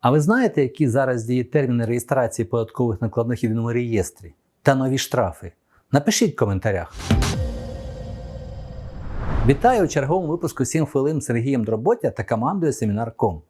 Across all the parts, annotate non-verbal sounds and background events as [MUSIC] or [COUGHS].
А ви знаєте, які зараз діють терміни реєстрації податкових накладних в єдиному реєстрі та нові штрафи? Напишіть в коментарях. Вітаю у черговому випуску 7 хвилин з Сергієм Дроботя та командою Семінар.ком.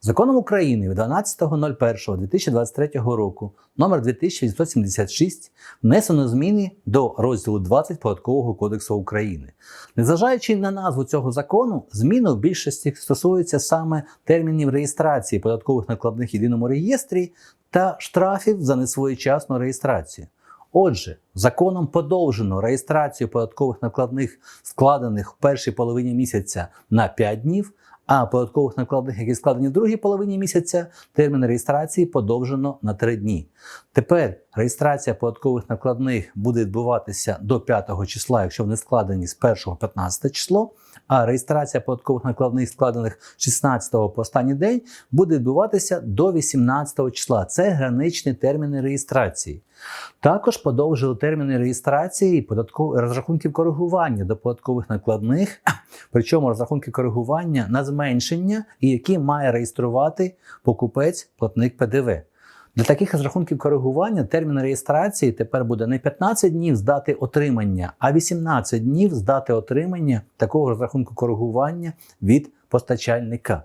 Законом України від 12.01.2023 року номер 2876 внесено зміни до розділу 20 Податкового кодексу України. Незважаючи на назву цього закону, зміни в більшості стосуються саме термінів реєстрації податкових накладних в єдиному реєстрі та штрафів за несвоєчасну реєстрацію. Отже, законом подовжено реєстрацію податкових накладних, складених в першій половині місяця на 5 днів, а податкових накладних, які складені в другій половині місяця, термін реєстрації подовжено на 3 дні. Тепер реєстрація податкових накладних буде відбуватися до 5 числа, якщо вони складені з 1 15 число. А реєстрація податкових накладних, складених з 16 по останній день, буде відбуватися до 18 числа. Це граничні терміни реєстрації. Також подовжили терміни реєстрації податкових розрахунків коригування до податкових накладних, причому розрахунки коригування на зменшення, які має реєструвати покупець платник ПДВ. Для таких розрахунків коригування термін реєстрації тепер буде не 15 днів з дати отримання, а 18 днів з дати отримання такого розрахунку коригування від постачальника.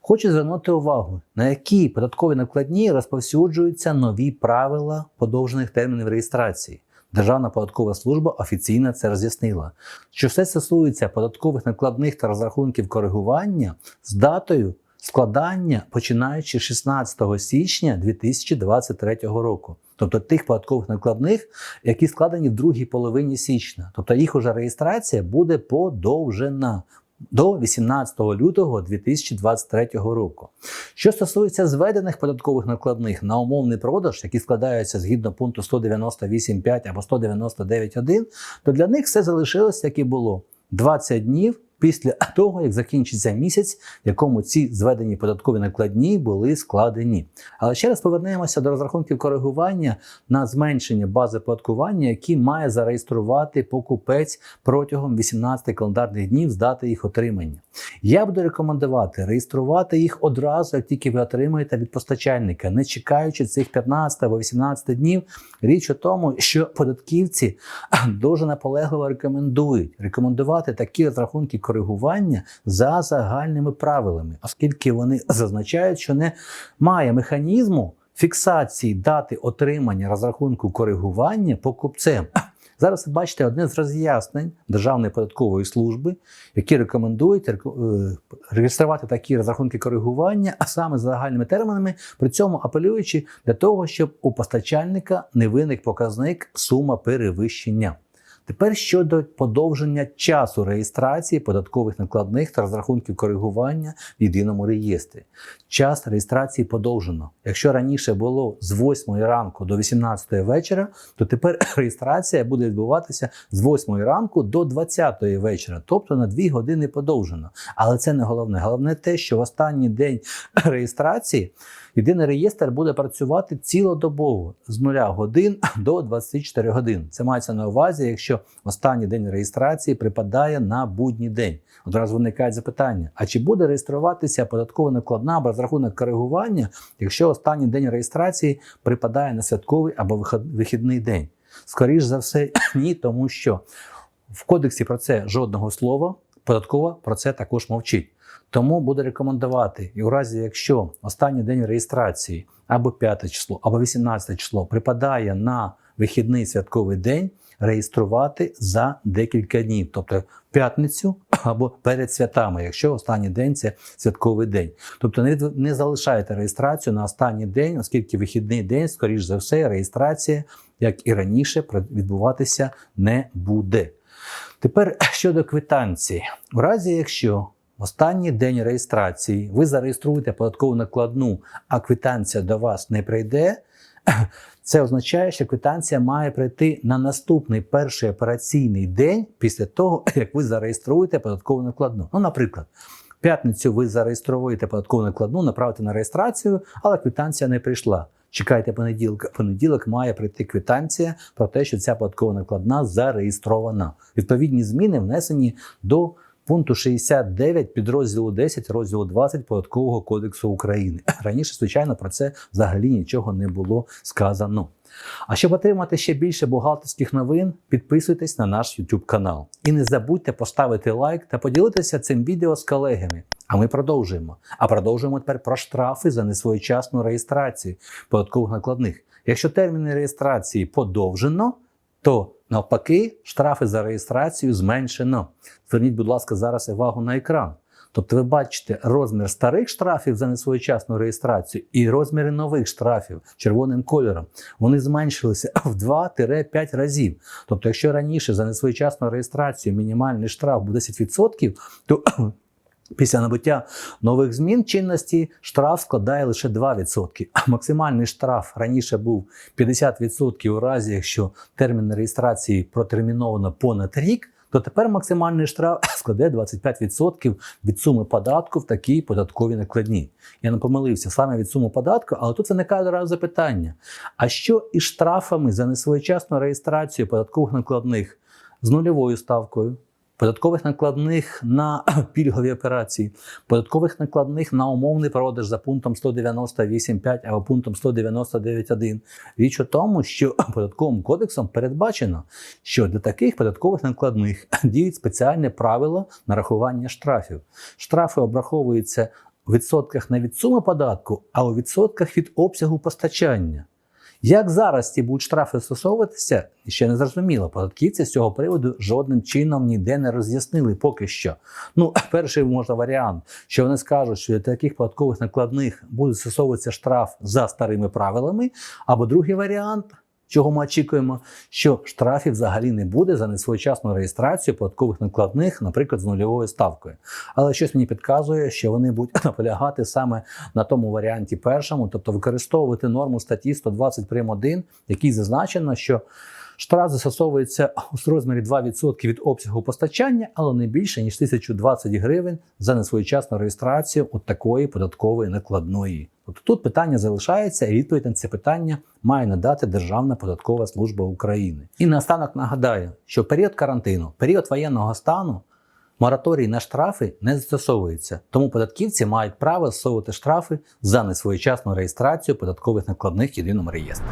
Хочу звернути увагу, на які податкові накладні розповсюджуються нові правила подовжених термінів реєстрації. Державна податкова служба офіційно це роз'яснила, що все стосується податкових накладних та розрахунків коригування з датою складання починаючи з 16 січня 2023 року. Тобто тих податкових накладних, які складені в другій половині січня. Тобто їх уже реєстрація буде подовжена до 18 лютого 2023 року. Що стосується зведених податкових накладних на умовний продаж, які складаються згідно пункту 198.5 або 199.1, то для них все залишилось, як і було 20 днів. Після того, як закінчиться місяць, в якому ці зведені податкові накладні були складені. Але ще раз повернемося до розрахунків коригування на зменшення бази податкування, які має зареєструвати покупець протягом 18 календарних днів з дати їх отримання. Я буду рекомендувати реєструвати їх одразу, як тільки ви отримаєте від постачальника, не чекаючи цих 15 або 18 днів. Річ у тому, що податківці [CLEARS THROAT] дуже наполегливо рекомендують рекомендувати такі розрахунки коригування за загальними правилами, оскільки вони зазначають, що немає механізму фіксації дати отримання розрахунку коригування покупцем. Зараз ви бачите одне з роз'яснень Державної податкової служби, які рекомендують е, реєструвати такі розрахунки коригування, а саме за загальними термінами, при цьому апелюючи для того, щоб у постачальника не виник показник сума перевищення. Тепер щодо подовження часу реєстрації податкових накладних та розрахунків коригування в єдиному реєстрі. Час реєстрації подовжено. Якщо раніше було з 8 ранку до 18 вечора, то тепер [CLEARS THROAT] реєстрація буде відбуватися з 8 ранку до 20 вечора, тобто на 2 години подовжено. Але це не головне. Головне те, що в останній день [CLEARS THROAT] реєстрації єдиний реєстр буде працювати цілодобово з 0 годин [CLEARS THROAT] до 24 годин. Це мається на увазі, якщо останній день реєстрації припадає на будній день. Одразу виникають запитання: а чи буде реєструватися податкова накладна або розрахунок коригування, якщо останній день реєстрації припадає на святковий або вихідний день? Скоріш за все, [CLEARS THROAT] ні, тому що в кодексі про це жодного слова, податкова про це також мовчить. Тому буду рекомендувати, і у разі, якщо останній день реєстрації або 5 число, або 18 число припадає на вихідний святковий день, реєструвати за декілька днів, тобто п'ятницю або перед святами, якщо останній день це святковий день. Тобто не, не залишайте реєстрацію на останній день, оскільки вихідний день, скоріш за все, реєстрація, як і раніше, відбуватися не буде. Тепер щодо квитанції, у разі, якщо в останній день реєстрації ви зареєструєте податкову накладну, а квитанція до вас не прийде. [COUGHS] Це означає, що квитанція має прийти на наступний перший операційний день після того, [COUGHS] як ви зареєструєте податкову накладну. Ну, наприклад, в п'ятницю ви зареєструєте податкову накладну, направите на реєстрацію, але квитанція не прийшла. Чекайте понеділка. Понеділок має прийти квитанція про те, що ця податкова накладна зареєстрована. Відповідні зміни внесені до пункту 69 підрозділу 10 розділу 20 Податкового кодексу України. Раніше, звичайно, про це взагалі нічого не було сказано. А щоб отримати ще більше бухгалтерських новин, підписуйтесь на наш YouTube канал. І не забудьте поставити лайк та поділитися цим відео з колегами. А ми продовжуємо. А продовжуємо тепер про штрафи за несвоєчасну реєстрацію податкових накладних. Якщо терміни реєстрації подовжено, то навпаки штрафи за реєстрацію зменшено. Зверніть, будь ласка, зараз увагу на екран. Тобто ви бачите розмір старих штрафів за несвоєчасну реєстрацію і розміри нових штрафів червоним кольором. Вони зменшилися в 2-5 разів. Тобто, якщо раніше за несвоєчасну реєстрацію мінімальний штраф був 10%, то Після набуття нових змін чинності штраф складає лише 2%. А максимальний штраф раніше був 50% у разі, якщо термін реєстрації протерміновано понад рік, то тепер максимальний штраф [COUGHS] складе 25% від суми податку в такій податковій накладні. Я не помилився саме від суми податку, але тут виникає одразу запитання: а що із штрафами за несвоєчасну реєстрацію податкових накладних з нульовою ставкою? Податкових накладних на [CLEARS THROAT] пільгові операції, податкових накладних на умовний продаж за пунктом 198.5 або пунктом 199.1. Річ у тому, що [CLEARS THROAT] податковим кодексом передбачено, що для таких податкових накладних [CLEARS THROAT] діють спеціальне правило нарахування штрафів. Штрафи обраховуються у відсотках не від суми податку, а у відсотках від обсягу постачання. Як зараз ці будуть штрафи стосовуватися, ще не зрозуміло. Податківці з цього приводу жодним чином ніде не роз'яснили поки що. Ну, [CLEARS THROAT] перший можна варіант, що вони скажуть, що для таких податкових накладних буде стосовуватися штраф за старими правилами, або другий варіант. Чого ми очікуємо, що штрафів взагалі не буде за несвоєчасну реєстрацію податкових накладних, наприклад, з нульовою ставкою. Але щось мені підказує, що вони будуть [LAUGHS] наполягати саме на тому варіанті першому, тобто використовувати норму статті 120 прим. 1, якій зазначено, що штраф застосовується у розмірі 2% від обсягу постачання, але не більше ніж 1020 гривень за несвоєчасну реєстрацію от такої податкової накладної. Тобто тут питання залишається, і відповідь на це питання має надати Державна податкова служба України. І наостанок нагадаю, що період карантину, період воєнного стану. Мораторій на штрафи не застосовується, тому податківці мають право застосовувати штрафи за несвоєчасну реєстрацію податкових накладних в єдиному реєстрі.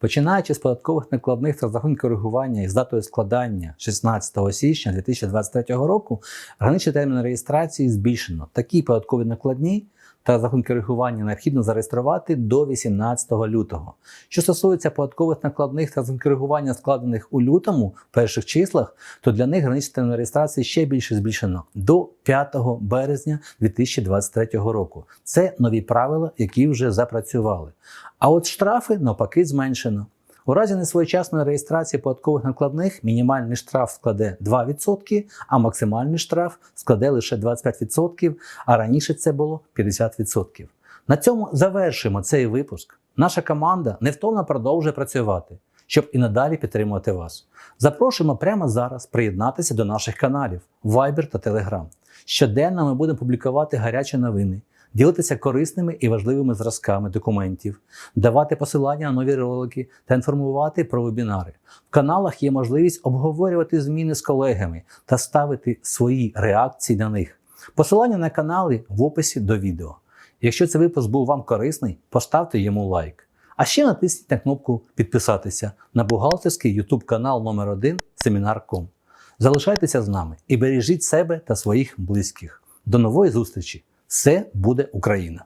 Починаючи з податкових накладних та рахунків коригування із датою складання 16 січня 2023 року, граничний термін реєстрації збільшено. Такі податкові накладні та рахунки коригування необхідно зареєструвати до 18 лютого. Що стосується податкових накладних та коригування, складених у лютому в перших числах, то для них граничний термін реєстрації ще більше збільшено до 5 березня 2023 року. Це нові правила, які вже запрацювали. А от штрафи навпаки зменшено. У разі несвоєчасної реєстрації податкових накладних мінімальний штраф складе 2%, а максимальний штраф складе лише 25%, а раніше це було 50%. На цьому завершимо цей випуск. Наша команда невтомно продовжує працювати, щоб і надалі підтримувати вас. Запрошуємо прямо зараз приєднатися до наших каналів Viber та Telegram. Щоденно ми будемо публікувати гарячі новини ділитися корисними і важливими зразками документів, давати посилання на нові ролики та інформувати про вебінари. В каналах є можливість обговорювати зміни з колегами та ставити свої реакції на них. Посилання на канали в описі до відео. Якщо цей випуск був вам корисний, поставте йому лайк. А ще натисніть на кнопку Підписатися на бухгалтерський YouTube канал номер 1 Семінар.ком. Залишайтеся з нами і бережіть себе та своїх близьких. До нової зустрічі! Все буде Україна!